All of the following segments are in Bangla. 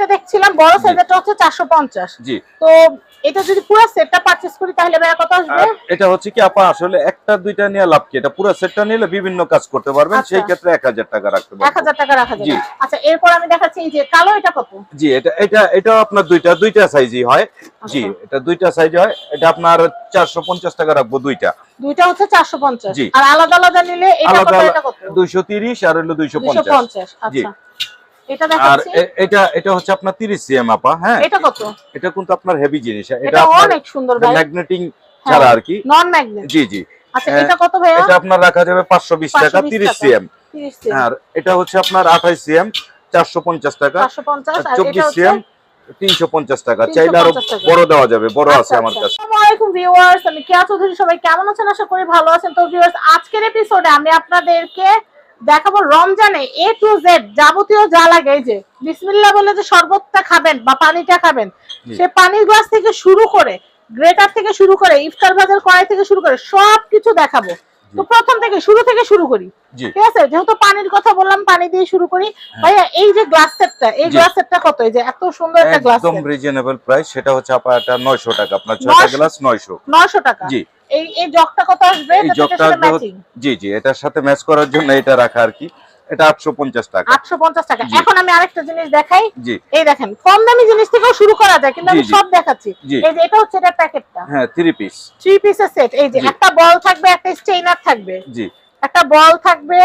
এটা দেখছিলাম বড় সাইজেরটা হচ্ছে চারশো পঞ্চাশ। জি। তো এটা যদি পুরো সেটটা পারচেজ করি তাহলে ভাইয়া কত আসবে? এটা হচ্ছে কি আপা আসলে একটা দুইটা নিয়ে লাভ কি? এটা পুরো সেটটা নিলে বিভিন্ন কাজ করতে পারবেন আচ্ছা। সেই ক্ষেত্রে এক হাজার টাকা রাখতে পারবেন। হাজার টাকা রাখা যাবে। আচ্ছা এরপর আমি দেখাচ্ছি এই যে কালো এটা কত? জি এটা এটা এটা আপনার দুইটা দুইটা সাইজই হয়। জি আচ্ছা। এটা দুইটা সাইজ হয়। এটা আপনার চারশো পঞ্চাশ টাকা রাখব দুইটা। দুইটা হচ্ছে চারশো পঞ্চাশ। জি। আর আলাদা আলাদা নিলে এটা কত এটা কত? দুইশো তিরিশ আর হলো দুইশো দুইশো পঞ্চাশ পঞ্চাশ জি। আচ্ছা। এটা আর দেখাচ্ছি। এ- এটা এটা হচ্ছে আপনার তিরিশ সিএম আপা হ্যাঁ? এটা কত? এটা কিন্তু আপনার হেভি জিনিস এটা এটা অনেক সুন্দর ভাই। ম্যাগনেটিং ছাড়া আর কি। নন ম্যাগনেট জি জি। আচ্ছা হ্যাঁ, এটা কত ভাইয়া? এটা আপনার রাখা যাবে পাঁচশো বিশ টাকা 520 টাকা। 30 সেন্ট আর এটা হচ্ছে আপনার আঠাইশ সিএম চারশো পঞ্চাশ টাকা। 450 আর চব্বিশ এটা হচ্ছে সিএম তিনশো পঞ্চাশ টাকা। 350 চাইলে আরও বড় দেওয়া যাবে বড় আছে আচ্ছা, আমার আচ্ছা। কাছে। আসসালামু ভিউয়ার্স আমি কেয়া চৌধুরী সবাই কেমন আছেন? আশা করি ভালো আছেন। তো ভিউয়ার্স আজকের এপিসোডে আমি আপনাদেরকে দেখাবো রমজানে এ টু জেড যাবতীয় যা লাগে এই যে বিসমিল্লাহ বলে যে শরবতটা খাবেন বা পানিটা খাবেন সে পানির গ্লাস থেকে শুরু করে গ্রেটার থেকে শুরু করে ইফতার বাজার কড়াই থেকে শুরু করে সব কিছু দেখাবো তো প্রথম থেকে শুরু থেকে শুরু করি। ঠিক আছে? যেহেতু পানির কথা বললাম পানি দিয়ে শুরু করি। ভাইয়া এই যে গ্লাস সেটটা এই গ্লাস সেটটা কত? এই যে এত সুন্দর একটা গ্লাস একদম রিজনেবল প্রাইস সেটা হচ্ছে আপনার এটা নয়শো টাকা আপনার ছয়টা 900 গ্লাস নয়শো। 900 টাকা। জি। এই এই জগটা কত আসবে? এই জগটা জি জি এটার সাথে ম্যাচ করার জন্য এটা রাখা আর কি। এটা আটশো পঞ্চাশ টাকা। 850 টাকা। এখন আমি আরেকটা জিনিস দেখাই। জি। এই দেখেন কম দামি জিনিস থেকেও শুরু করা যায় কিন্তু আমি। সব দেখাচ্ছি। এই যে এটা হচ্ছে এটা প্যাকেটটা। হ্যাঁ থ্রি পিস থ্রি পিসের সেট এই যে একটা বল থাকবে একটা স্টেইনার থাকবে। জি। একটা বল থাকবে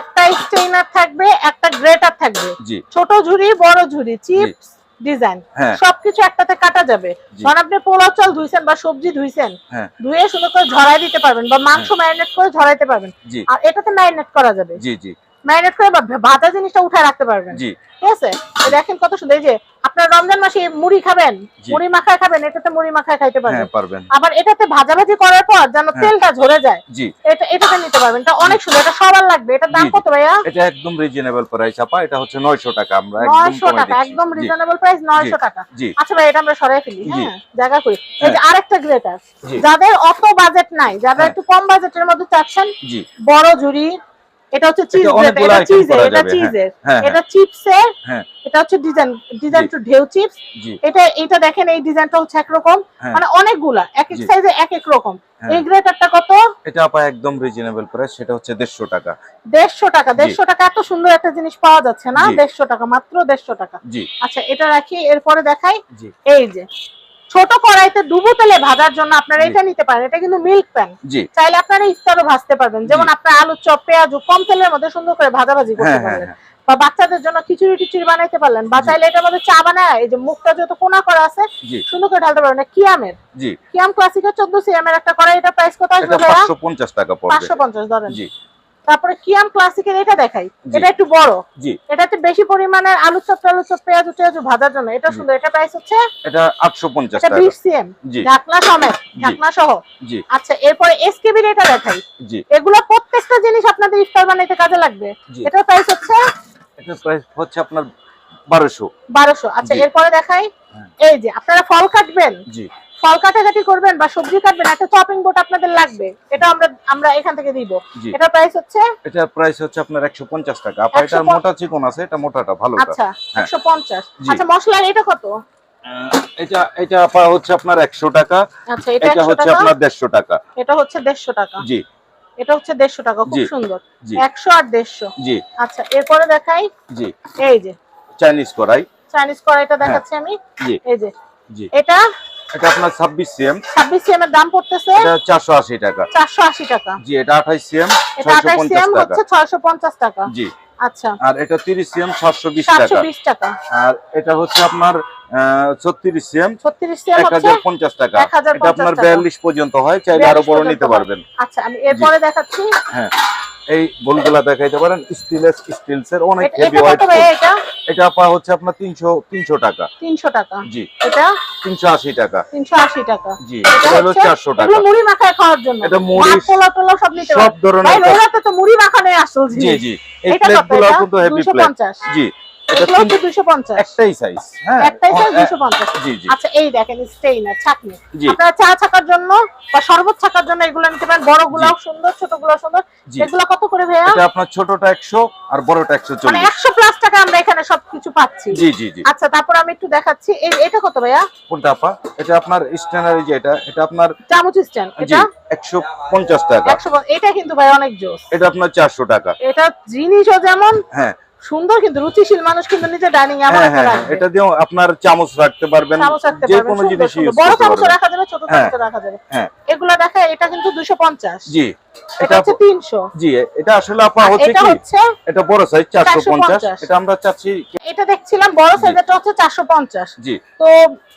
একটা স্টেইনার থাকবে একটা গ্রেটার থাকবে। জি। ছোট ঝুড়ি বড় ঝুড়ি চিপস ডিজাইন। হ্যাঁ। সবকিছু একটাতে কাটা যাবে। ধর আপনি পোলাও চাল ধুইছেন বা সবজি ধুইছেন হ্যাঁ। ধুয়ে সুন্দর করে ঝরাই দিতে পারবেন বা মাংস ম্যারিনেট করে ঝরাইতে পারবেন। আর এটাতে ম্যারিনেট করা যাবে। জি জি। ম্যারিনেট করে বা ভাজা জিনিসটা উঠায় রাখতে পারবেন। জি। ঠিক আছে? দেখেন কত সুন্দর এই যে আপনার রমজান মাসে মুড়ি খাবেন মুড়ি মাখায় খাবেন এটাতে মুড়ি মাখায় খাইতে পারবেন। হ্যাঁ পারবেন। আবার এটাতে ভাজাভাজি করার পর যেন হ্যাঁ। তেলটা ঝরে যায় জি। এটা এটাতে নিতে পারবেন। এটা অনেক সুন্দর এটা সবার লাগবে। এটার দাম। কত ভাইয়া? এটা একদম রিজনেবল প্রাইস আপা। এটা হচ্ছে নয়শো টাকা আমরা একদম নয়শো কমে টাকা একদম রিজনেবল প্রাইস নয়শো টাকা। আচ্ছা ভাই এটা আমরা সরাই ফেলি হ্যাঁ? জায়গা করি। এই যে হ্যাঁ। আরেকটা গ্রেটার যাদের অত বাজেট নাই যারা হ্যাঁ। একটু কম বাজেটের মধ্যে চাচ্ছেন জি। বড় ঝুড়ি এটা হচ্ছে চিজ এটা অনেকগুলো এটা চিজের এটা যাবে, হ্যাঁ। চিজের হ্যাঁ এটা চিপসের হ্যাঁ। এটা হচ্ছে ডিজাইন ডিজাইন টু ঢেউ চিপস এটা এটা দেখেন এই ডিজাইনটা হচ্ছে একরকম। মানে অনেকগুলা এক এক। সাইজে এক এক রকম। এই গ্রেটারটা কত? এটা আপা একদম রিজনেবল প্রাইস সেটা হচ্ছে দেড়শো টাকা। দেড়শো টাকা দেড়শো টাকা এত সুন্দর একটা জিনিস পাওয়া যাচ্ছে না জি। দেড়শো টাকা মাত্র দেড়শো টাকা। আচ্ছা এটা রাখি এরপরে দেখাই। এই যে ছোট কড়াইতে ডুবো তেলে ভাজার জন্য আপনারা এটা নিতে পারেন। এটা কিন্তু মিল্ক প্যান চাইলে আপনারা ইফতারও ভাজতে পারবেন। যেমন আপনার আলু চপ পেঁয়াজ কম তেলের মধ্যে সুন্দর করে ভাজাভাজি করতে হ্যাঁ হ্যাঁ পারবেন। হ্যাঁ। বা বাচ্চাদের জন্য খিচুড়ি টিচুড়ি বানাইতে পারলেন বা চাইলে এটার মধ্যে চা বানায় এই যে মুখটা যত কোনা করা আছে সুন্দর করে ঢালতে পারবেন। কিয়ামের। কিয়াম ক্লাসিকের চোদ্দ সিএম এর একটা কড়াই এটা প্রাইস কত আসবে এটা ভাইয়া? পাঁচশো পঞ্চাশ টাকা পড়বে। পাঁচশো পঞ্চাশ ধরেন। তারপরে কিয়াম ক্লাসিকের এটা দেখাই। এটা একটু বড়। জি। এটাতে বেশি পরিমাণে আলু চপ আলু চপ পেঁয়াজ টেয়াজ ভাজার জন্য। এটা। সুন্দর। এটা প্রাইস হচ্ছে এটা আটশো পঞ্চাশ এটা টাকা। বিশ সিএম জি। ঢাকনা সমেত ঢাকনা সহ। জি। আচ্ছা এরপরে এসকেবির এটা দেখাই। জি। এগুলো প্রত্যেকটা জিনিস আপনাদের ইফতার বানাইতে কাজে লাগবে। জি। এটার প্রাইস হচ্ছে এটা প্রাইস হচ্ছে আপনার বারোশো। বারোশো। আচ্ছা জি। এরপরে দেখাই। হ্যাঁ। এই যে আপনারা ফল কাটবেন। জি। ফল কাটাকাটি করবেন বা সবজি কাটবেন একটা চপিং বোর্ড আপনাদের লাগবে। এটা আমরা আমরা এখান থেকে দিব। জি। এটার প্রাইস হচ্ছে? এটার প্রাইস হচ্ছে আপনার একশো পঞ্চাশ টাকা। আপনার এটা মোটা চিকন আছে এটা মোটাটা ভালোটা আচ্ছা হ্যাঁ। একশো পঞ্চাশ। জি। আচ্ছা মশলার এটা কত? এটা এটা আপা হচ্ছে আপনার একশো টাকা। আচ্ছা এটা এটা হচ্ছে আপনার দেড়শো টাকা। এটা হচ্ছে দেড়শো টাকা। জি। এটা হচ্ছে দেড়শো টাকা খুব সুন্দর। জি। একশো আর দেড়শো। জি। আচ্ছা এরপরে দেখাই। জি। এই যে। চাইনিজ কড়াই। চাইনিজ কড়াইটা দেখাচ্ছি আমি। জি। এই যে। জি। এটা এটা আপনার ছাব্বিশ সিএম। ছাব্বিশ সিএম এর দাম পড়তেছে এটা চারশো আশি টাকা। চারশো আশি টাকা। জি এটা আঠাইশ সিএম এটা ছয়শো আঠাশ পঞ্চাশ সিএম টাকা। হচ্ছে ছয়শো পঞ্চাশ টাকা। জি। আচ্ছা। আর এটা তিরিশ সিএম সাতশো বিশ সাতশো টাকা বিশ টাকা। আর এটা হচ্ছে আপনার ছত্রিশ সিএম ছত্রিশ সিএম এক হচ্ছে হাজার পঞ্চাশ টাকা। 1050 এটা আপনার টাকা। বিয়াল্লিশ পর্যন্ত হয় চাইলে আরও বড় নিতে পারবেন। আচ্ছা আমি এরপরে দেখাচ্ছি। হ্যাঁ। এই বোনগুলা দেখাইতে পারেন স্টিলেস স্টিলস এর অনেক হেভি এটা কত এটা? এটা পা হচ্ছে আপনার 300 300 টাকা। তিনশো টাকা। জি। এটা? তিনশো আশি টাকা। তিনশো আশি টাকা। জি এটা হলো হচ্ছে- চারশো টাকা। এগুলো মুড়ি মাখা খাওয়ার জন্য। এটা মুড়ি- পোলা পোলা সব নিতে সব ধরনের ভাই কাজ- তো মুড়ি মাখানোই আসল জি জি। এই এটা? কিন্তু হেভি প্লেট 250 জি। এগুলো হচ্ছে তিন- দুইশো পঞ্চাশ। একটাই সাইজ হ্যাঁ। একটাই সাইজ জি জি। আচ্ছা এই দেখেন স্টেইনার ছাকনি আপনারা চা ছাকার জন্য বা শরবত ছাকার জন্য এগুলো নিতে পারেন। বড় সুন্দর ছোটগুলো সুন্দর। এগুলো কত করে ভাইয়া? এটা আপনার ছোটটা একশো আর বড়টা একশো মানে প্লাস টাকা আমরা এখানে সবকিছু পাচ্ছি। জি জি জি। আচ্ছা তারপর আমি একটু দেখাচ্ছি। এই এটা কত ভাইয়া? কোনটা আপা? এটা আপনার স্ট্যান্ডার্ড যে এটা এটা আপনার চামচ স্ট্যান্ড এটা? একশো পঞ্চাশ টাকা। একশো এটা কিন্তু ভাই অনেক জোস। এটা আপনার চারশো টাকা। এটা জিনিসও যেমন হ্যাঁ সুন্দর কিন্তু রুচিশীল মানুষ কিন্তু নিজে ডাইনিং এ হ্যাঁ একটা হ্যাঁ হ্যাঁ, এটা দিয়েও আপনার চামচ রাখতে পারবেন চামচ রাখতে যে কোনো জিনিস বড় চামচ রাখা যাবে ছোট হ্যাঁ। চামচ রাখা যাবে। হ্যাঁ। এগুলো দেখা এটা কিন্তু দুশো পঞ্চাশ। জি। এটা হচ্ছে তিনশো। জি এটা আসলে আপা হচ্ছে কি? এটা বড় সাইজ 450 এটা আমরা চাচ্ছি এটা দেখছিলাম বড় সাইজেরটা হচ্ছে চারশো পঞ্চাশ। জি। তো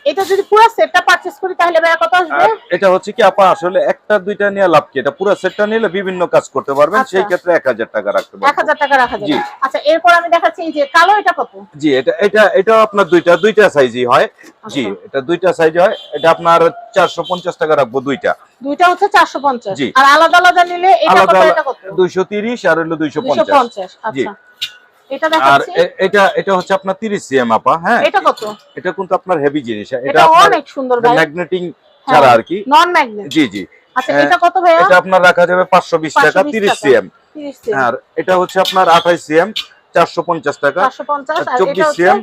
এটা যদি পুরো সেটটা পারচেজ করি তাহলে ভাইয়া কত আসবে? এটা হচ্ছে কি আপা আসলে একটা দুইটা নিয়ে লাভ কি? এটা পুরো সেটটা নিলে বিভিন্ন কাজ করতে পারবেন আচ্ছা। সেই ক্ষেত্রে এক হাজার টাকা রাখতে এক পারবেন হাজার টাকা রাখা যাবে। আচ্ছা এরপর আমি দেখাচ্ছি এই যে কালো এটা কত? জি এটা এটা এটা আপনার দুইটা দুইটা সাইজই হয়। জি আচ্ছা। এটা দুইটা সাইজ হয়। এটা আপনার চারশো পঞ্চাশ টাকা রাখব দুইটা। দুইটা হচ্ছে চারশো পঞ্চাশ। জি। আর আলাদা আলাদা নিলে এটা কত এটা কত? দুইশো তিরিশ আর হলো দুইশো দুশো পঞ্চাশ পঞ্চাশ জি। আচ্ছা। এটা দেখাচ্ছি। এ- এটা এটা হচ্ছে আপনার তিরিশ সিএম আপা হ্যাঁ? এটা কত? এটা কিন্তু আপনার হেভি জিনিস এটা এটা অনেক সুন্দর ভাই। ম্যাগনেটিং ছাড়া আর কি। নন ম্যাগনেট জি জি। আচ্ছা হ্যাঁ, এটা কত ভাইয়া? এটা আপনার রাখা যাবে পাঁচশো বিশ টাকা 520 তিরিশ টাকা। CM 30 Saint. আর এটা হচ্ছে আপনার আঠাইশ সিএম চারশো পঞ্চাশ টাকা। 550 আর এটা চব্বিশ হচ্ছে সিএম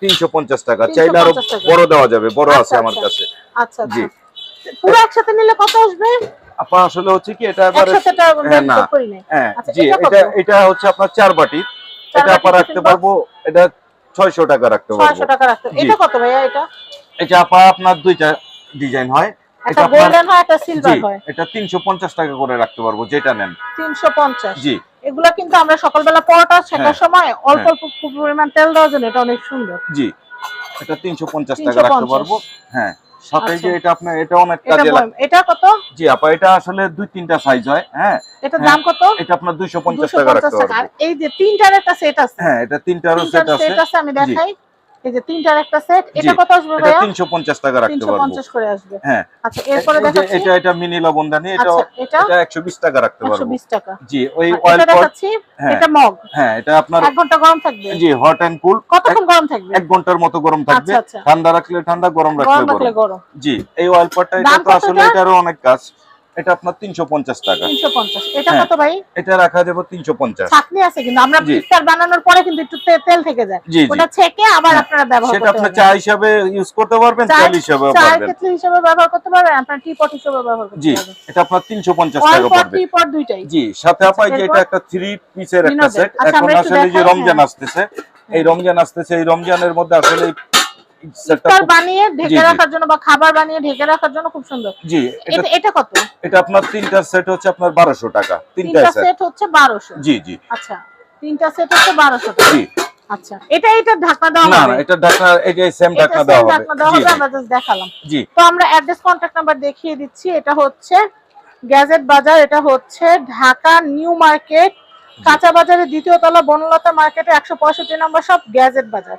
তিনশো পঞ্চাশ টাকা। চাইলে আরও বড় দেওয়া যাবে বড় আচ্ছা, আছে আমার আচ্ছা। কাছে। আচ্ছা জি। আচ্ছা পুরো একসাথে নিলে কত আসবে? আপা আসলে হচ্ছে কি এটা হ্যাঁ, না। হ্যাঁ জি এটা এটা এটা হচ্ছে আপনার চার বাটি। এটা আপা রাখতে পারব এটা ছয়শো টাকা রাখতে পারব। 600 টাকা রাখতে এটা কত ভাইয়া এটা? এটা আপা আপনার দুইটা ডিজাইন হয়। এটা গোল্ডেন হয় একটা জি সিলভার হয়। এটা তিনশো পঞ্চাশ টাকা করে রাখতে পারব যেটা নেন। 350 জি। এগুলা কিন্তু আমরা সকালবেলা পরোটা হ্যাঁ, সময় অল্প হ্যাঁ। অল্প পরিমাণ তেল দেওয়ার জন্য এটা অনেক সুন্দর। জি। এটা তিনশো পঞ্চাশ টাকা রাখতে 350 পারব। হ্যাঁ সাথে যে আচ্ছা। এটা আপনার এটা অনেক এটা কাজে লাগে এটা কত? জি আপা এটা আসলে দুই তিনটা সাইজ হয় হ্যাঁ। এটা হ্যাঁ, দাম কত? এটা আপনার দুইশো পঞ্চাশ 250 টাকা রাখতে টাকা আর পারব। এই যে তিনটার একটা সেট আছে। হ্যাঁ এটা তিনটারও সেট তিনটার আছে। সেট আছে আমি দেখাই। এই যে তিনটার একটা সেট এটা কত আসবে ভাইয়া? তিনশো পঞ্চাশ টাকা রাখতে পারব। পঞ্চাশ করে আসবে। হ্যাঁ। আচ্ছা এরপরে দেখাচ্ছি। এটা এটা মিনি লবণদানি এটা আচ্ছা এটা এটা একশো বিশ টাকা রাখতে পারব। বিশ টাকা। জি ওই অয়েল পট দেখাচ্ছি হ্যাঁ। এটা মগ। হ্যাঁ এটা আপনার এক ঘণ্টা গরম থাকবে? জি হট এন্ড কুল কতক্ষণ গরম থাকবে? এক ঘণ্টার মতো গরম থাকবে। আচ্ছা, আচ্ছা। ঠান্ডা রাখলে ঠান্ডা গরম রাখলে গরম। জি এই অয়েল পটটা এটা তো আসলে এটারও অনেক কাজ। এটা আপনার তিনশো পঞ্চাশ টাকা। তিনশো পঞ্চাশ। এটা হ্যাঁ। কত ভাই? এটা রাখা তিনশো পঞ্চাশ। ছাকনি আছে কিন্তু আমরা। ইফতার বানানোর পরে কিন্তু একটু তেল থেকে যায়। ওটা ছেঁকে আবার হ্যাঁ, আপনারা ব্যবহার করতে আপনার পারবেন। চা হিসাবে ইউজ করতে পারবেন চা- তেল হিসাবে পারবেন। কেটলি হিসেবে ব্যবহার করতে পারবেন আপনার টি পট হিসেবে ব্যবহার করতে জি এটা আপনার তিনশো পঞ্চাশ অয়েল টাকা পড়বে। টি পট দুইটাই। জি সাথে আপাই যে এটা একটা থ্রি পিসের একটা সেট আচ্ছা, এখন আসলে যে রমজান হ্যাঁ। আসতেছে এই রমজান আসতেছে এই রমজানের মধ্যে আসলে বানিয়ে ঢেকে রাখার জন্য বা খাবার বানিয়ে ঢেকে রাখার জন্য খুব সুন্দর। জি এটা এটা কত? এটা আপনার তিনটা সেট হচ্ছে আপনার বারোশো টাকা তিনটা সেট হচ্ছে বারোশো। জি জি। আচ্ছা তিনটা সেট হচ্ছে বারোশো টাকা। জি। আচ্ছা এটা এটা ঢাকনা দেওয়া হবে না এটা ঢাকনা এই যে সেম ঢাকনা দেওয়া হবে। ঢাকনা দেওয়া হবে আমরা জাস্ট দেখালাম। জি। তো আমরা অ্যাড্রেস কন্ট্যাক্ট নাম্বার দেখিয়ে দিচ্ছি এটা হচ্ছে গ্যাজেট বাজার এটা হচ্ছে ঢাকা নিউ মার্কেট কাঁচা বাজারের দ্বিতীয় তলা বনলতা মার্কেটে একশো পঁয়ষট্টি নম্বর সব গ্যাজেট বাজার